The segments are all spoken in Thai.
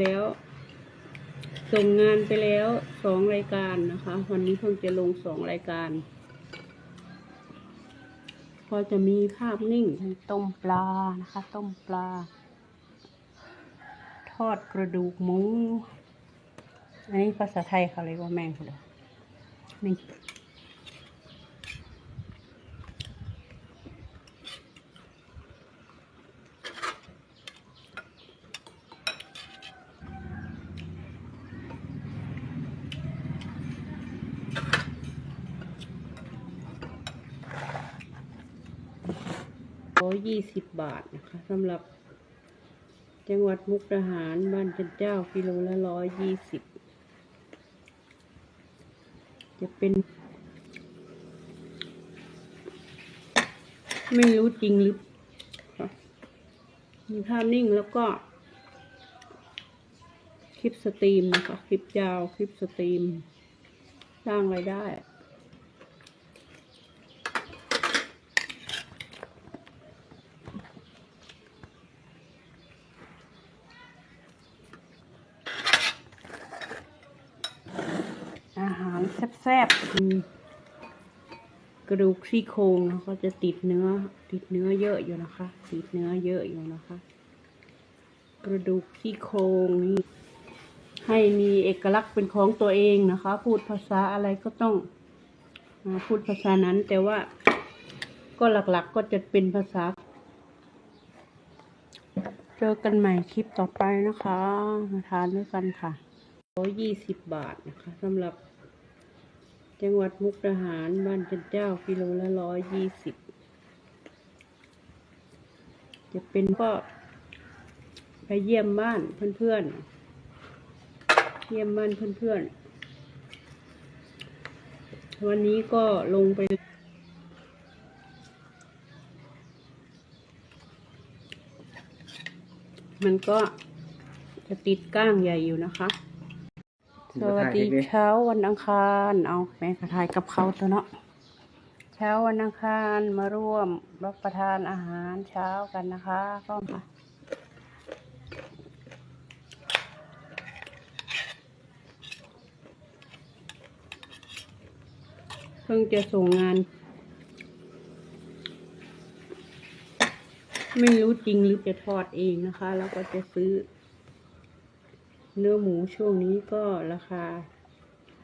แล้ว ส่งงานไปแล้วสองรายการนะคะ วันนี้เพิ่งจะลงสองรายการ พอจะมีภาพนิ่งต้มปลานะคะ ต้มปลา ทอดกระดูกหมู อันนี้ภาษาไทยเขาเรียกว่าแมงเลยแมง 120 บาทนะคะสำหรับ จังหวัดมุกดาหารบ้านจันเจ้ากิโลละ 120 จะเป็น ไม่รู้จริงหรือมีภาพนิ่งแล้วก็ คลิปสตรีมนะคะคลิปยาว คลิปสตรีม สร้างไรายได้ แซ่บๆคือกระดูกซี่โครงนะก็จะติดเนื้อ ติดเนื้อเยอะอยู่นะคะ ติดเนื้อเยอะอยู่นะคะ กระดูกซี่โครงนี่ให้มีเอกลักษณ์เป็นของตัวเองนะคะ พูดภาษาอะไรก็ต้องพูดภาษานั้นแต่ว่าก็หลักๆก็จะเป็นภาษา เจอกันใหม่คลิปต่อไปนะคะ มาทานด้วยกันค่ะร้อยยี่สิบบาทนะคะสำหรับ จังหวัดมุกดาหารบ้านจันเจ้ากิโลละร้อยยี่สิบจะเป็นก็ไปเยี่ยมบ้านเพื่อนๆ เยี่ยมบ้านเพื่อนๆ วันนี้ก็ลงไป มันก็จะติดก้างใหญ่อยู่นะคะ สวัสดีเช้าวันอังคาร เอาแม่กระทายกับเขาวตัวเนาะ เช้าวันอังคารมาร่วมรับประทานอาหารเช้ากันนะคะ ก็มาเพิ่งจะส่งงาน ไม่รู้จริงหรือจะทอดเองนะคะ แล้วก็จะซื้อ เนื้อหมูช่วงนี้ก็ราคา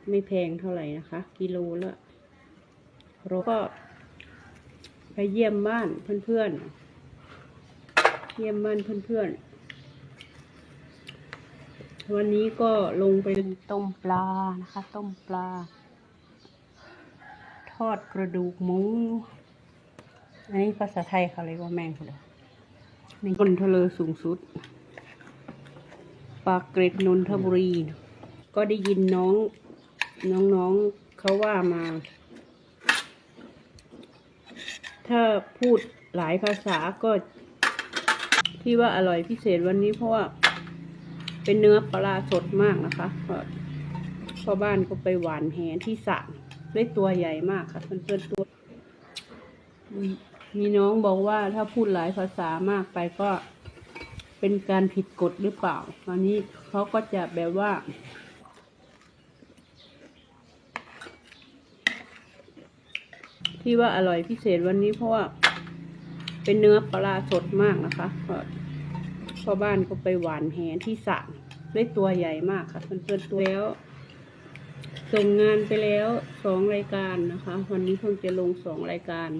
ไม่แพงเท่าไหร่นะคะ กิโลละเราก็ไปเยี่ยมบ้านเพื่อนๆ เยี่ยมบ้านเพื่อนๆ วันนี้ก็ลงไปต้มปลานะคะ ต้มปลา ทอดกระดูกหมู อันนี้ภาษาไทยเขาเรียกว่าแมงเลยในบนทะเลสูงสุด ปากเกร็ดนนทบุรี ก็ได้ยินน้องน้องๆเขาว่ามา ถ้าพูดหลายภาษาก็ที่ว่าอร่อยพิเศษวันนี้เพราะว่าเป็นเนื้อปลาสดมากนะคะเพราะพ่อบ้านก็ไปหวานแหที่สระได้ตัวใหญ่มากค่ะเพื่อนๆตัวมีน้องบอกว่าถ้าพูดหลายภาษามากไปก็ เป็นการผิดกฎหรือเปล่า ตอนนี้เขาก็จะแบบว่า ที่ว่าอร่อยพิเศษวันนี้เพราะว่า เป็นเนื้อปลาสดมากนะคะเพราะพ่อบ้านก็ไปหวานแหที่สระได้ตัวใหญ่มากค่ะเพื่อนๆตัวแล้วส่งงานไปแล้วสองรายการนะคะ วันนี้เพิ่งจะลงสองรายการ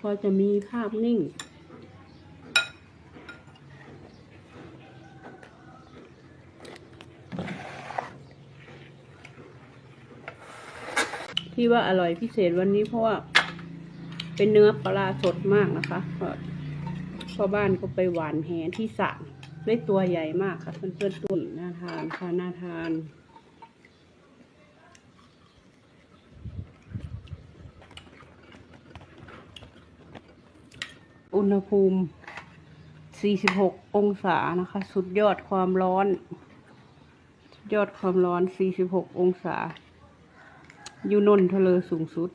พอจะมีภาพนิ่ง ที่ว่าอร่อยพิเศษวันนี้เพราะว่าเป็นเนื้อปลาสดมากนะคะพ่อบ้านก็ไปหวานแหที่สระได้ตัวใหญ่มากค่ะเพื่อนๆตัวน่าทานค่ะน่าทานอุณหภูมิ 46 องศานะคะ สุดยอดความร้อนสุดยอดความร้อน 46 องศา ยู่นนทะเลสูงสุด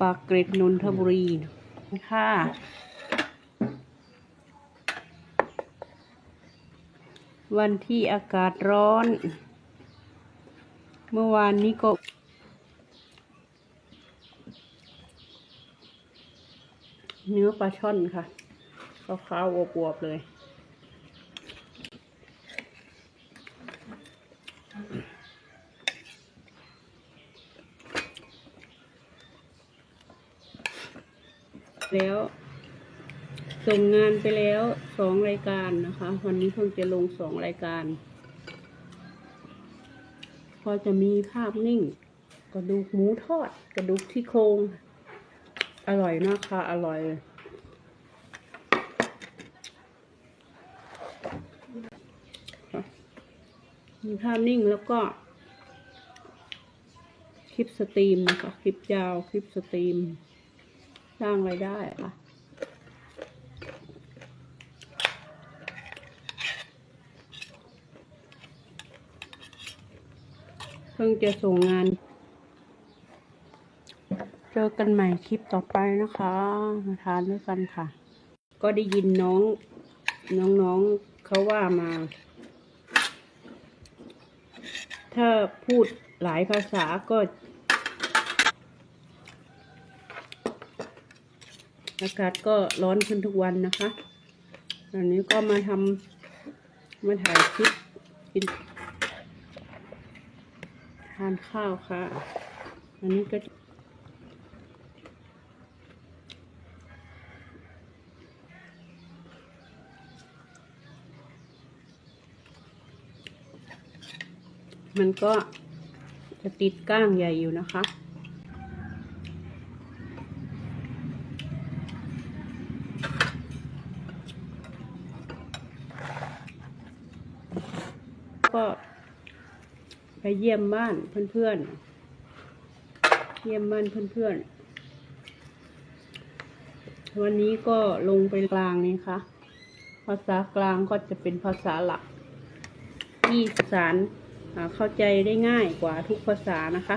ปากเกร็ดนนทบุรี ค่ะ วันที่อากาศร้อน เมื่อวานนี้ก็เนื้อปลาช่อนค่ะขาวๆอวบๆเลย แล้ว ส่งงานไปแล้วสองรายการนะคะ วันนี้เพิ่งจะลงสองรายการ พอจะมีภาพนิ่ง กระดูกหมูทอด กระดูกที่โครงอร่อยนะคะ อร่อยมีภาพนิ่งแล้วก็ คลิปสตรีมนะคะคลิปยาว คลิปสตรีม สร้างรายได้ค่ะเพิ่งจะส่งงาน เจอกันใหม่คลิปต่อไปนะคะ มาทานด้วยกันค่ะ ก็ได้ยินน้องน้องๆเขาว่ามา ถ้าพูดหลายภาษาก็ อากาศก็ร้อนขึ้นทุกวันนะคะตอนนี้ก็มาทำมาถ่ายคลิปกินทานข้าวค่ะ อันนี้ก็มันก็จะติดก้างใหญ่อยู่นะคะ ก็ไปเยี่ยมบ้านเพื่อนๆ เยี่ยมบ้านเพื่อนๆ วันนี้ก็ลงไปกลางนี่ค่ะ ภาษากลางก็จะเป็นภาษาหลักที่สารเข้าใจได้ง่ายกว่าทุกภาษานะคะ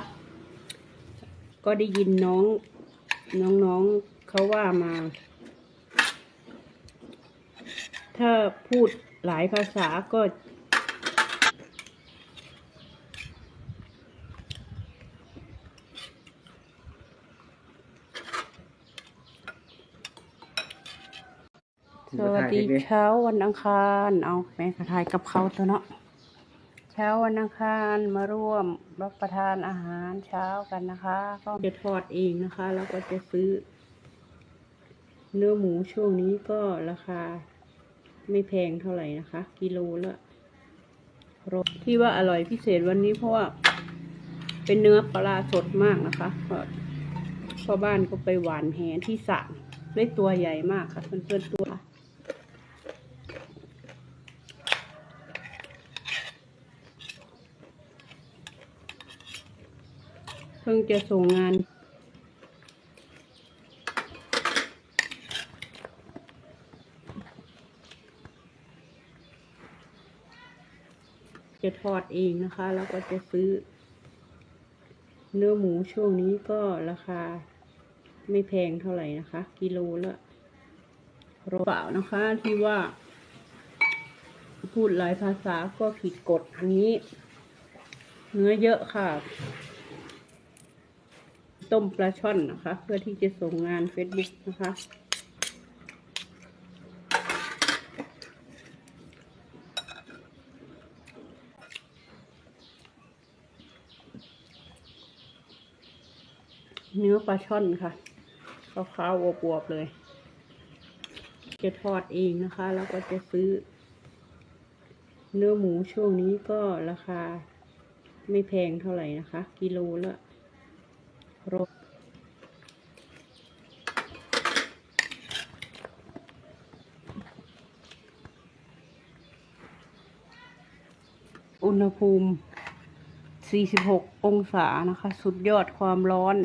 ก็ได้ยินน้องน้องๆเขาว่ามา ถ้าพูดหลายภาษาก็ วัสดีเช้าวันอังคาร เอาแม่กระทายกับเขาวตัวเนาะ เช้าวันอังคารมาร่วมรับประทานอาหารเช้ากันนะคะ ก็จะทอดเองนะคะ แล้วก็จะซื้อ เนื้อหมูช่วงนี้ก็ราคาไม่แพงเท่าไหร่นะคะ กิโลละร้อยที่ว่าอร่อยพิเศษวันนี้เพราะว่าเป็นเนื้อปลาสดมากนะคะเพราะพ่อบ้านก็ไปหวานแหที่สระได้ตัวใหญ่มากค่ะเพื่อนๆตัว พิ่งจะส่งงานจะทอดเองนะคะ แล้วก็จะซื้อ เนื้อหมูช่วงนี้ก็ราคาไม่แพงเท่าไหร่นะคะ กิโลละร้อยเปล่านะคะที่ว่า พูดหลายภาษาก็ผิดกฎอันนี้ เนื้อเยอะค่ะ ต้มปลาช่อนนะคะ เพื่อที่จะส่งงาน Facebook นะคะ เนื้อปลาช่อนค่ะขาวๆอวบๆเลย จะทอดเองนะคะ แล้วก็จะซื้อ เนื้อหมูช่วงนี้ก็ราคาไม่แพงเท่าไหร่นะคะ กิโลละ ร้อยอุณหภูมิ 46 องศานะคะ สุดยอดความร้อน